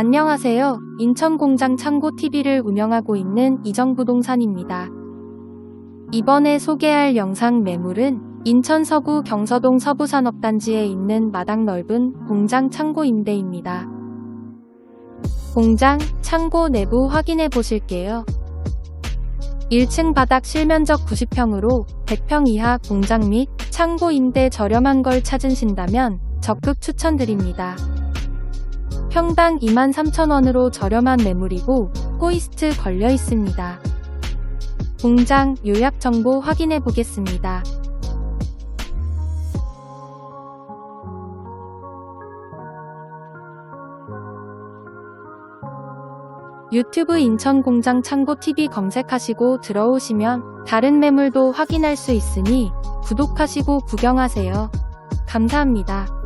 안녕하세요. 인천공장 창고TV를 운영하고 있는 이정부동산입니다. 이번에 소개할 영상 매물은 인천 서구 경서동 서부산업단지에 있는 마당 넓은 공장 창고 임대입니다. 공장, 창고 내부 확인해 보실게요. 1층 바닥 실면적 90평으로 100평 이하 공장 및 창고 임대 저렴한 걸 찾으신다면 적극 추천드립니다. 평당 23,000원으로 저렴한 매물이고 호이스트 걸려 있습니다. 공장 요약 정보 확인해 보겠습니다. 유튜브 인천공장 창고TV 검색하시고 들어오시면 다른 매물도 확인할 수 있으니 구독하시고 구경하세요. 감사합니다.